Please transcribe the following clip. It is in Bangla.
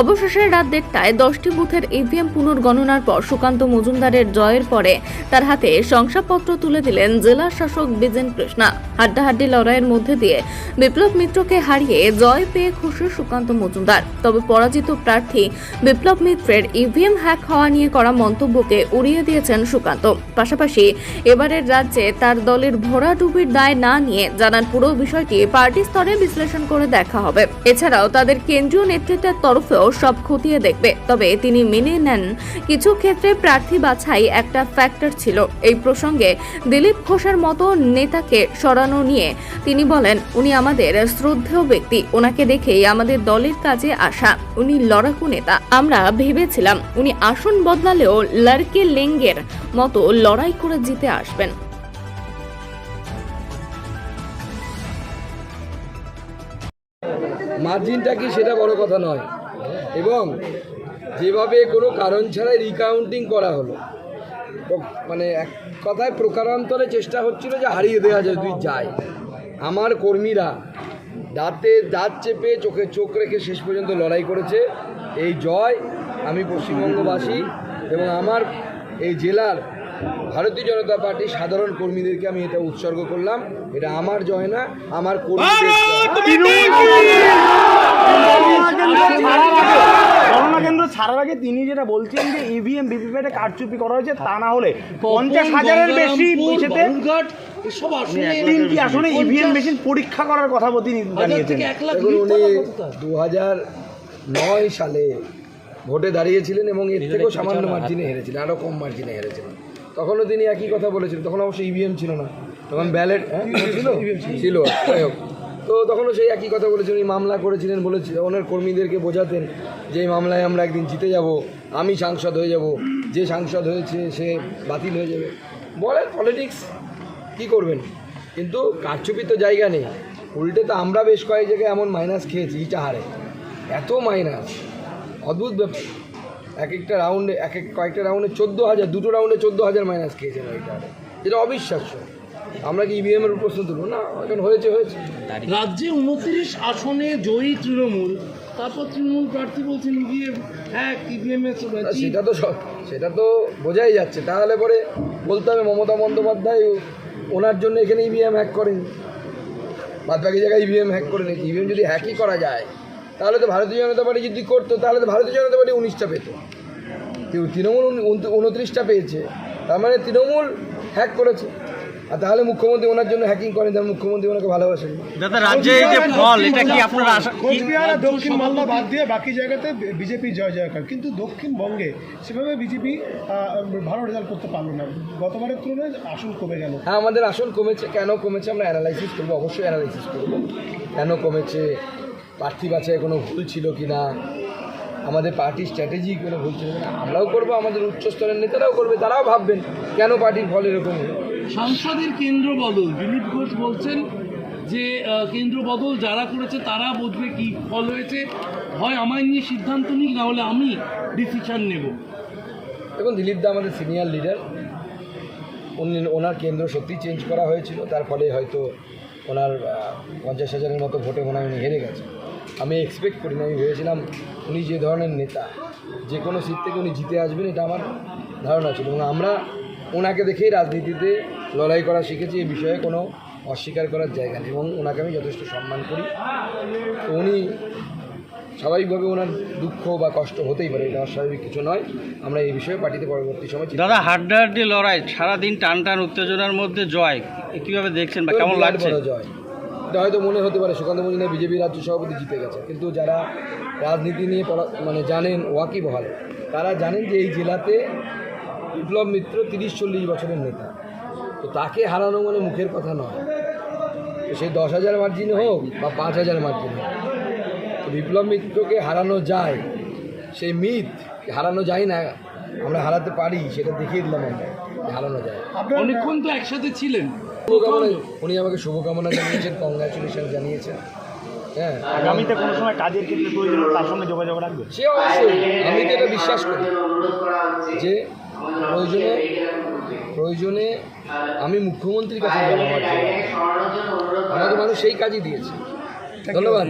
অবশেষে রাত দেড়টায় দশটি বুথের ইভিএম পুনর্গণনার পর সুকান্ত মজুমদারের জয়ের পরে তার হাতে শংসাপত্র তুলে দিলেন জেলা শাসক বিজেন কৃষ্ণা। হাড্ডাহাড্ডি লড়াইয়ের মধ্যে দিয়ে বিপ্লব মিত্রকে হারিয়ে জয় পেয়ে খুশি সুকান্ত মজুমদার। তবে পরাজিত প্রার্থী বিপ্লব মিত্রের ইভিএম হ্যাক হওয়া নিয়ে করা মন্তব্যকে উড়িয়ে দিয়েছেন সুকান্ত। পাশাপাশি এবারের রাজ্যে তার দলের ভরাডুবির দায় না নিয়ে জানান পুরো বিষয়টি, পার্টি স্তরে বিশ্লেষণ করে দেখা হবে। এছাড়াও তাদের কেন্দ্রীয় নেতৃত্বের তরফেও সব খতিয়ে দেখবে। তবে তিনি মেনে নেন, কিছু ক্ষেত্রে প্রার্থী বাছাই একটা ফ্যাক্টর ছিল। এই প্রসঙ্গে দিলীপ ঘোষের মতো নেতাকে সরানো নিয়ে তিনি বলেন, উনি আমাদের শ্রদ্ধেয় ব্যক্তি। ওনাকে দেখেই আমাদের দলের কাজে আসা। উনি লড়াকু নেতা। আমরা ভেবেছিলাম উনি আসন বদলালেও লড়কে লেঙ্গের মতো লড়াই করে জিতে আসবেন। মার্জিনটা কি সেটা বড় কথা নয়। এবং যেভাবে কোনো কারণ ছাড়াই রিকাউন্টিং করা হলো। মানে এক কথায় প্রকারান্তরে চেষ্টা হচ্ছিল যে হারিয়ে দেওয়া যদি যায়। আমার কর্মীরা দাঁতে দাঁত চেপে চোখে চোখ রেখে শেষ পর্যন্ত লড়াই করেছে। এই জয় আমি পশ্চিমবঙ্গবাসী এবং আমার এই জেলার ভারতীয় জনতা পার্টি সাধারণ কর্মীদেরকে আমি এটা উৎসর্গ করলাম। এটা আমার জয় না, আমার জয়। গণনা কেন্দ্র ছাড়ার আগে তিনি যেটা বলছেন যে E ইভিএম ভিভিপ্যাটে কারচুপি করা হয়েছে তা না হলে পঞ্চাশ হাজারের বেশি আসলে তিনটি আসনে ইভিএম মেশিন পরীক্ষা করার কথা তিনি জানিয়েছেন। উনি দু হাজার নয় সালে ভোটে দাঁড়িয়েছিলেন এবং এর থেকেও সামান্য মার্জিনে হেরেছিলেন আরও কম মার্জিনে হেরেছিলেন। তখনও তিনি একই কথা বলেছিলেন তখন অবশ্যই ইভিএম ছিল না। তখন ব্যালেট ছিল। ছিল যাই হোক। তো তখনও সেই একই কথা বলেছিলেন উনি মামলা করেছিলেন বলেছিলেন ওনার কর্মীদেরকে বোঝাতেন যে এই মামলায় আমরা একদিন জিতে যাব, আমি সাংসদ হয়ে যাব, যে সাংসদ হয়েছে সে বাতিল হয়ে যাবে। বলেন পলিটিক্স কি করবেন? কিন্তু কারচুপি তো জায়গা নেই। উল্টে তো আমরা বেশ কয়েক জায়গায় এমন মাইনাস খেয়েছি ইটাহারে এত মাইনাস অদ্ভুত ব্যাপার। এক একটা রাউন্ডে এক এক কয়েকটা রাউন্ডে চোদ্দ হাজার, দুটো রাউন্ডে চোদ্দ হাজার মাইনাস ইটাহারে যেটা অবিশ্বাস্য। আমরা কি ইভিএম এর প্রশ্ন তুলবো? না এখন হয়েছে হয়েছে। রাজ্যে উনত্রিশ আসনে জয়ী তৃণমূল। তারপর তৃণমূল প্রার্থী বলছেন গিয়ে হ্যাঁ ইভিএম এ আর সেটা তো সব সেটা তো বোঝাই যাচ্ছে। তাহলে পরে বলতে হবে মমতা বন্দ্যোপাধ্যায় ওনার জন্য এখানে ইভিএম হ্যাক করেনি। বাদ বাকি জায়গায় ইভিএম হ্যাক করে নিয়েছে ইভিএম যদি হ্যাকই করা যায় তাহলে তো ভারতীয় জনতা পার্টি যদি করতো তাহলে তো ভারতীয় জনতা পার্টি উনিশটা পেত। তৃণমূল উন- উন- উনত্রিশটা পেয়েছে। তার মানে তৃণমূল হ্যাক করেছে। আর তাহলে মুখ্যমন্ত্রী ওনার জন্য হ্যাকিং করেন তাহলে মুখ্যমন্ত্রী ওনাকে ভালোবাসেন। দাদা রাজ্যে এই যে ফল এটা কি আপনারা কোচবিহার আর দক্ষিণ মালদা বাদ দিয়ে বাকি জায়গাতে বিজেপি জয় জয়কার। কিন্তু দক্ষিণবঙ্গে সেভাবে বিজেপি ভালো রেজাল্ট করতে পারল না। গতবারের তুলনায় আসন কমে গেল। হ্যাঁ আমাদের আসন কমেছে। কেন কমেছে আমরা অ্যানালাইসিস করব অবশ্যই অ্যানালাইসিস করব। কেন কমেছে? প্রার্থী বাছাই কোনো ভুল ছিল কি না আমাদের পার্টির স্ট্র্যাটেজি কোনো ভুল ছিল কিনা? আমরাও করব আমাদের উচ্চস্তরের নেতারাও করবে তারাও ভাববেন কেন পার্টির ফল এরকম হলো? সাংসদের কেন্দ্র বদল। দিলীপ ঘোষ বলছেন যে কেন্দ্র বদল যারা করেছে তারা বুঝবে কি ফল হয়েছে। হয় আমায় নিয়ে সিদ্ধান্ত নিক, না হলে আমি ডিসিশন নেব। দেখুন, দিলীপ দা আমাদের সিনিয়র লিডার উনি, ওনার কেন্দ্র সত্যি চেঞ্জ করা হয়েছিল। তার ফলে হয়তো ওনার পঞ্চাশ হাজারের মতো ভোটে মনে হয় উনি হেরে গেছে আমি এক্সপেক্ট করি না, আমি ভেবেছিলাম উনি যে ধরনের নেতা, যে কোনো সিট থেকে উনি জিতে আসবেন, এটা আমার ধারণা ছিল। এবং আমরা ওনাকে দেখেই রাজনীতিতে লড়াই করা শিখেছি এই বিষয়ে কোনো অস্বীকার করার জায়গা নেই এবং ওনাকে আমি যথেষ্ট সম্মান করি। উনি স্বাভাবিকভাবে ওনার দুঃখ বা কষ্ট হতেই পারে এটা অস্বাভাবিক কিছু নয়। আমরা এই বিষয়ে পার্টিতে পরবর্তী সময় দাদা হাড্ডাহাড্ডি লড়াই সারাদিন টান টান উত্তেজনার মধ্যে জয় কীভাবে দেখছেন বা কেমন লাগছে? জয়। এটা হয়তো মনে হতে পারে সুকান্ত মজুমদার বিজেপি রাজ্য সভাপতি জিতে গেছে কিন্তু যারা রাজনীতি নিয়ে মানে জানেন ওয়াকি বহাল তারা জানেন যে এই জেলাতে বিপ্লব মিত্র তিরিশ চল্লিশ বছরের নেতা। তো তাকে হারানো মানে মুখের কথা নয়। তো সেই দশ হাজার মার্জিনে হোক বা পাঁচ হাজার মার্জিন হোক। তো বিপ্লব মিত্রকে হারানো যায় সেই মিথ হারানো যায় না আমরা হারাতে পারি সেটা দেখিয়ে দিলাম আমরা হারানো যায়। অনেকক্ষণ তো একসাথে ছিলেন। শুভকামনা উনি আমাকে শুভকামনা জানিয়েছেন কংগ্রাচুলেশন জানিয়েছেন। হ্যাঁ। আগামীতে কোনো সময় কাজের ক্ষেত্রে প্রয়োজন তার সঙ্গে যোগাযোগ রাখবে সে অবশ্যই আমি তো এটা বিশ্বাস করি। যে প্রয়োজনে প্রয়োজনে আমি মুখ্যমন্ত্রীর কাছে যাব আমার জন্য। আমাকে মানুষ সেই কাজই দিয়েছে। ধন্যবাদ।